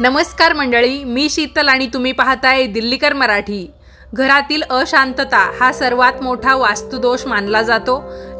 नमस्कार मंडळी मी शीतल आणि तुम्ही पाहताय दिल्लीकर मराठी. घरातील अशांतता हा सर्वात मोठा वास्तुदोष मानला जातो.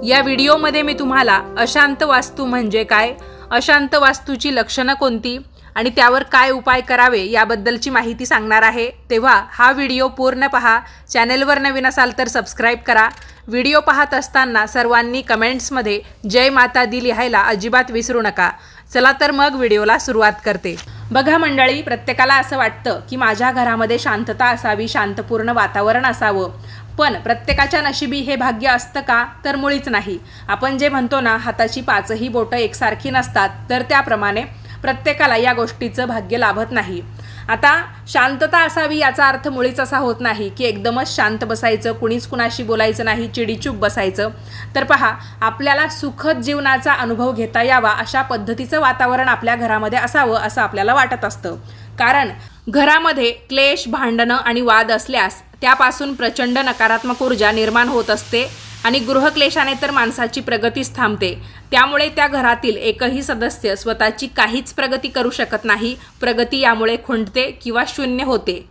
या व्हिडिओमध्ये मी तुम्हाला अशांत वास्तू म्हणजे काय अशांत वास्तूची लक्षणं कोणती आणि त्यावर काय उपाय करावे याबद्दलची माहिती सांगणार आहे. तेव्हा हा व्हिडिओ पूर्ण पहा चॅनेलवर नवीन असाल तर सबस्क्राईब करा. व्हिडिओ पाहत असताना सर्वांनी कमेंट्समध्ये जय माता दी लिहायला अजिबात विसरू नका. चला तर मग व्हिडिओला सुरुवात करते. बघा मंडळी प्रत्येकाला असं वाटतं की माझ्या घरामध्ये शांतता असावी शांतपूर्ण वातावरण असावं. पण प्रत्येकाच्या नशिबी हे भाग्य असतं का? तर मुळीच नाही. आपण जे म्हणतो ना हाताची पाचही बोटं एकसारखी नसतात तर त्याप्रमाणे प्रत्येकाला या गोष्टीचं भाग्य लाभत नाही. आता शांतता असावी याचा अर्थ मुळीच असा होत नाही की एकदमच शांत बसायचं कुणीच कुणाशी बोलायचं नाही चिडीचूप बसायचं. तर पहा आपल्याला सुखद जीवनाचा अनुभव घेता यावा अशा पद्धतीचं वातावरण आपल्या घरामध्ये असावं असं आपल्याला वाटत असतं. कारण घरामध्ये क्लेश भांडणं आणि वाद असल्यास त्यापासून प्रचंड नकारात्मक ऊर्जा निर्माण होत असते. आणि गृहक्लेशाने तर माणसाची प्रगतीच थांबते. त्यामुळे त्या घरातील एकही सदस्य स्वतःची काहीच प्रगती करू शकत नाही. प्रगती यामुळे खुंटते किंवा शून्य होते.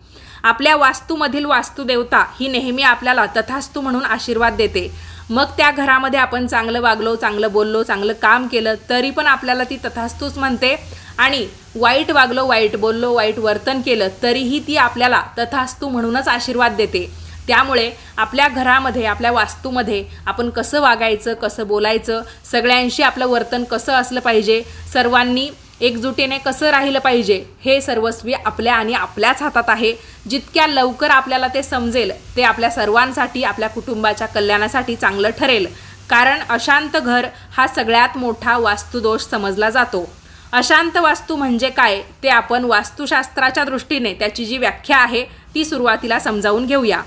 आपल्या वास्तूमधील वास्तुदेवता ही नेहमी आपल्याला तथास्तू म्हणून आशीर्वाद देते. मग त्या घरामध्ये आपण चांगलं वागलो चांगलं बोललो चांगलं काम केलं तरी पण आपल्याला ती तथास्तूच म्हणते. आणि वाईट वागलो वाईट बोललो वाईट वर्तन केलं तरीही ती आपल्याला तथास्तू म्हणूनच आशीर्वाद देते. त्यामुळे आपल्या घरामध्ये आपल्या वास्तूमध्ये आपण कसं वागायचं कसं बोलायचं सगळ्यांशी आपलं वर्तन कसं असलं पाहिजे सर्वांनी एकजुटीने कसं राहिलं पाहिजे हे सर्वस्वी आपल्या आणि आपल्याच हातात आहे. जितक्या लवकर आपल्याला ते समजेल ते आपल्या सर्वांसाठी आपल्या कुटुंबाच्या कल्याणासाठी चांगलं ठरेल. कारण अशांत घर हा सगळ्यात मोठा वास्तुदोष समजला जातो. अशांत वास्तू म्हणजे काय? ते आपण वास्तुशास्त्राच्या दृष्टीने त्याची जी व्याख्या आहे ती सुरुवातीला समजावून घेऊया.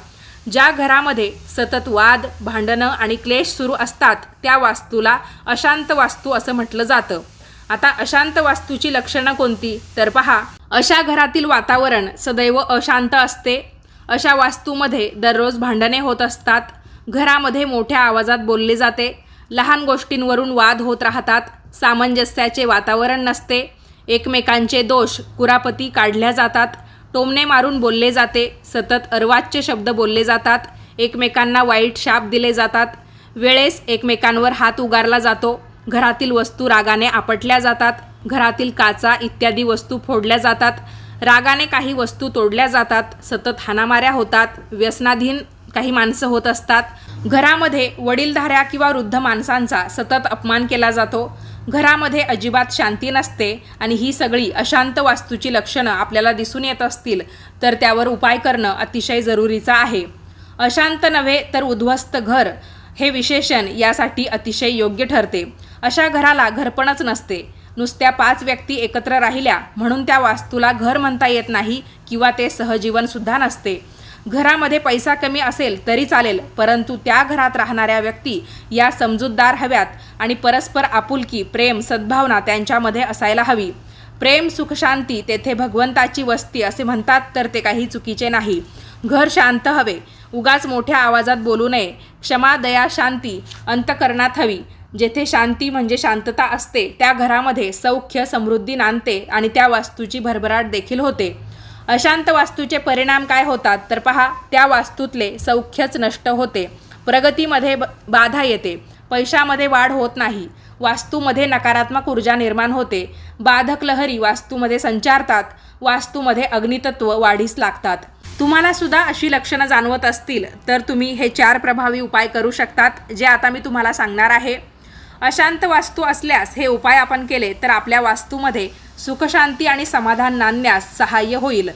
ज्या घरामध्ये सतत वाद भांडणं आणि क्लेश सुरू असतात त्या वास्तूला अशांत वास्तू असं म्हटलं जातं. आता अशांत वास्तूची लक्षणं कोणती? तर पहा अशा घरातील वातावरण सदैव अशांत असते. अशा वास्तूमध्ये दररोज भांडणे होत असतात. घरामध्ये मोठ्या आवाजात बोलले जाते. लहान गोष्टींवरून वाद होत राहतात. सामंजस्याचे वातावरण नसते. एकमेकांचे दोष कुरापती काढल्या जातात. टोमणे मारून बोलले जाते. सतत अर्वाच्य शब्द बोलले जातात. एकमेकांना वाईट शाप दिले जातात. वेळेस एकमेकांवर हात उगारला जातो. घरातील वस्तू रागाने आपटल्या जातात. घरातील काचा इत्यादी वस्तू फोडल्या जातात. रागाने काही वस्तू तोडल्या जातात. सतत हाणामाऱ्या होतात. व्यसनाधीन काही माणसं होत असतात. घरामध्ये वडीलधाऱ्या किंवा वृद्ध माणसांचा सतत अपमान केला जातो. घरामध्ये अजिबात शांती नसते आणि ही सगळी अशांत वास्तूची लक्षणं आपल्याला दिसून येत असतील तर त्यावर उपाय करणं अतिशय जरुरीचं आहे. अशांत नव्हे तर उद्ध्वस्त घर हे विशेषण यासाठी अतिशय योग्य ठरते. अशा घराला घरपणच नसते. नुसत्या पाच व्यक्ती एकत्र राहिल्या म्हणून त्या वास्तूला घर म्हणता येत नाही किंवा ते सहजीवनसुद्धा नसते. घरामध्ये पैसा कमी असेल तरी चालेल परंतु त्या घरात राहणाऱ्या व्यक्ती या समजूतदार हव्यात आणि परस्पर आपुलकी प्रेम सद्भावना त्यांच्यामध्ये असायला हवी. प्रेम सुखशांती तेथे भगवंताची वस्ती असे म्हणतात तर ते काही चुकीचे नाही. घर शांत हवे. उगाच मोठ्या आवाजात बोलू नये. क्षमा दया शांती अंतकरणात हवी. जेथे शांती म्हणजे शांतता असते त्या घरामध्ये सौख्य समृद्धी नांदते आणि त्या वास्तूची भरभराट देखील होते. अशांत वास्तूचे परिणाम काय होतात? तर पहा त्या वास्तूतले सौख्यच नष्ट होते. प्रगतीमध्ये ब- बाधा येते. पैशामध्ये वाढ होत नाही. वास्तूमध्ये नकारात्मक ऊर्जा निर्माण होते. बाधक लहरी वास्तूमध्ये संचारतात. वास्तूमध्ये अग्नितत्व वाढीस लागतात. तुम्हाला सुद्धा अशी लक्षणं जाणवत असतील तर तुम्ही हे चार प्रभावी उपाय करू शकतात जे आता मी तुम्हाला सांगणार आहे. अशांत वास्तू असल्यास हे उपाय आपण केले तर आपल्या वास्तूमध्ये सुखशांती आणि समाधान नांदण्यास सहाय्य होईल.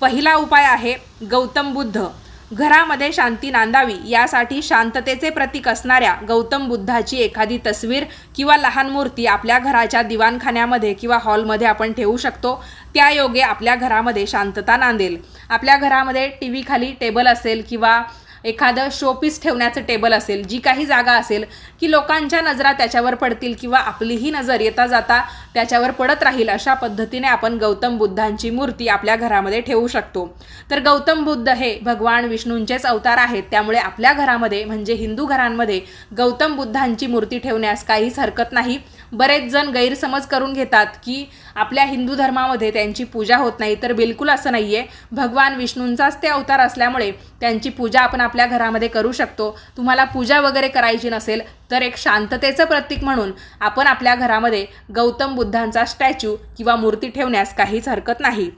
पहिला उपाय आहे गौतम बुद्ध. घरामध्ये शांती नांदावी यासाठी शांततेचे प्रतीक असणाऱ्या गौतम बुद्धाची एखादी तस्वीर किंवा लहान मूर्ती आपल्या घराच्या दिवाणखान्यामध्ये किंवा हॉलमध्ये आपण ठेवू शकतो. त्या योगे आपल्या घरामध्ये शांतता नांदेल. आपल्या घरामध्ये टी व्हीखाली टेबल असेल किंवा एखादं शोपीस ठेवण्याचं टेबल असेल जी काही जागा असेल की लोकांच्या नजरा त्याच्यावर पडतील किंवा आपलीही नजर येता जाता त्याच्यावर पडत राहील अशा पद्धतीने आपण गौतम बुद्धांची मूर्ती आपल्या घरामध्ये ठेवू शकतो. तर गौतम बुद्ध हे भगवान विष्णूंचेच अवतार आहेत त्यामुळे आपल्या घरामध्ये म्हणजे हिंदू घरांमध्ये गौतम बुद्धांची मूर्ती ठेवण्यास काहीच हरकत नाही. बरेच जण गैरसमज करून घेतात की आपल्या हिंदू धर्मामध्ये त्यांची पूजा होत नाही. तर बिलकुल असं नाही आहे भगवान विष्णूंचाच ते अवतार असल्यामुळे त्यांची पूजा आपण आपल्या घरामध्ये करू शकतो. तुम्हाला पूजा वगैरे करायची नसेल तर एक शांततेचं प्रतीक म्हणून आपण आपल्या घरामध्ये गौतम बुद्धांचा स्टॅच्यू किंवा मूर्ती ठेवण्यास काहीच हरकत नाही.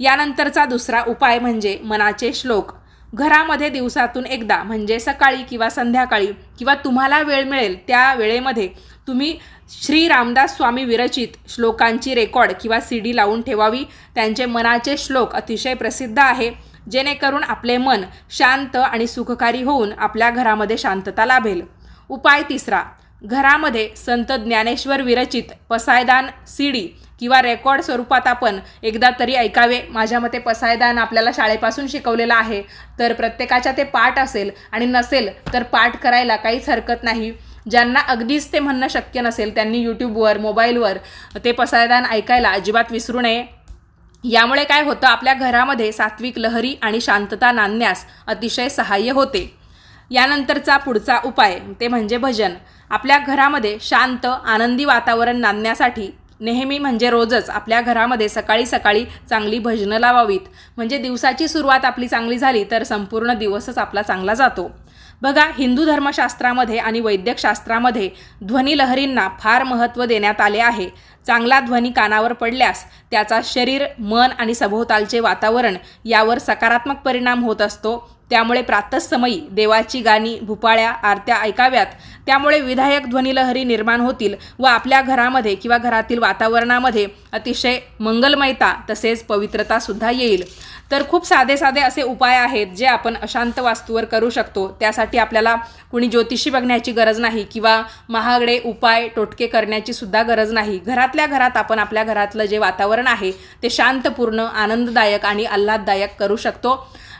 यानंतरचा दुसरा उपाय म्हणजे मनाचे श्लोक. घरामध्ये दिवसातून एकदा म्हणजे सकाळी किंवा संध्याकाळी किंवा तुम्हाला वेळ मिळेल त्या वेळेमध्ये तुम्ही श्री रामदास स्वामी विरचित श्लोकांची रेकॉर्ड किंवा सी डी लावून ठेवावी. त्यांचे मनाचे श्लोक अतिशय प्रसिद्ध आहे. जेणेकरून आपले मन शांत आणि सुखकारी होऊन आपल्या घरामध्ये शांतता लाभेल. उपाय तिसरा. घरामध्ये संत ज्ञानेश्वर विरचित पसायदान सी डी किंवा रेकॉर्ड स्वरूपात आपण एकदा तरी ऐकावे. माझ्या मते पसायदान आपल्याला शाळेपासून शिकवलेलं आहे. तर प्रत्येकाच्या ते पाठ असेल आणि नसेल तर पाठ करायला काहीच हरकत नाही. ज्यांना अगदीच ते म्हणणं शक्य नसेल त्यांनी यूट्यूबवर मोबाईलवर ते पसायदान ऐकायला अजिबात विसरू नये. यामुळे काय होतं आपल्या घरामध्ये सात्विक लहरी आणि शांतता नांदण्यास अतिशय सहाय्य होते. यानंतरचा पुढचा उपाय ते म्हणजे भजन. आपल्या घरामध्ये शांत आनंदी वातावरण नांदण्यासाठी नेहमी म्हणजे रोजच आपल्या घरामध्ये सकाळी सकाळी चांगली भजनं लावावीत. म्हणजे दिवसाची सुरुवात आपली चांगली झाली तर संपूर्ण दिवसच आपला चांगला जातो. बघा हिंदू धर्मशास्त्रामध्ये आणि वैद्यकशास्त्रामध्ये ध्वनिलहरींना फार महत्त्व देण्यात आले आहे. चांगला ध्वनी कानावर पडल्यास त्याचा शरीर मन आणि सभोवतालचे वातावरण यावर सकारात्मक परिणाम होत असतो. त्यामुळे प्रातःसमयी देवाची गाणी भुपाळ्या आरत्या ऐकाव्यात. त्यामुळे विधायक ध्वनिलहरी निर्माण होतील व आपल्या घरामध्ये किंवा घरातील वातावरणामध्ये अतिशय मंगलमयता तसेच पवित्रतासुद्धा येईल. तर खूप साधे साधे असे उपाय आहेत जे आपण अशांत वास्तूवर करू शकतो. त्यासाठी आपल्याला कुणी ज्योतिषी बघण्याची गरज नाही किंवा महागडे उपाय टोटके करण्याची सुद्धा गरज नाही. घरात घरातल्या घरात आपण आपल्या घरातलं जे वातावरण आहे ते शांतपूर्ण आनंददायक आणि आल्हाददायक करू शकतो.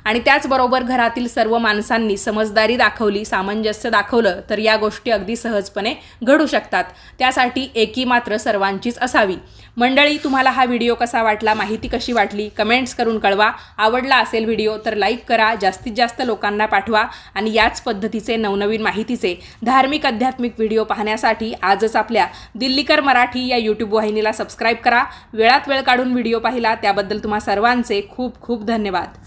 आणि त्याचबरोबर घरातील सर्व माणसांनी समजदारी दाखवली सामंजस्य दाखवलं तर या गोष्टी अगदी सहजपणे घडू शकतात. त्यासाठी एकी मात्र सर्वांचीच असावी. मंडळी तुम्हाला हा व्हिडिओ कसा वाटला माहिती कशी वाटली कमेंट्स करून कळवा. आवडला असेल व्हिडिओ तर लाईक करा जास्तीत जास्त लोकांना पाठवा आणि याच पद्धतीचे नवनवीन माहितीचे धार्मिक आध्यात्मिक व्हिडिओ पाहण्यासाठी आजच आपल्या दिल्लीकर मराठी या यूट्यूब वाहिनीला सबस्क्राईब करा. वेळात वेळ काढून व्हिडिओ पाहिला त्याबद्दल तुम्हा सर्वांचे खूप खूप धन्यवाद.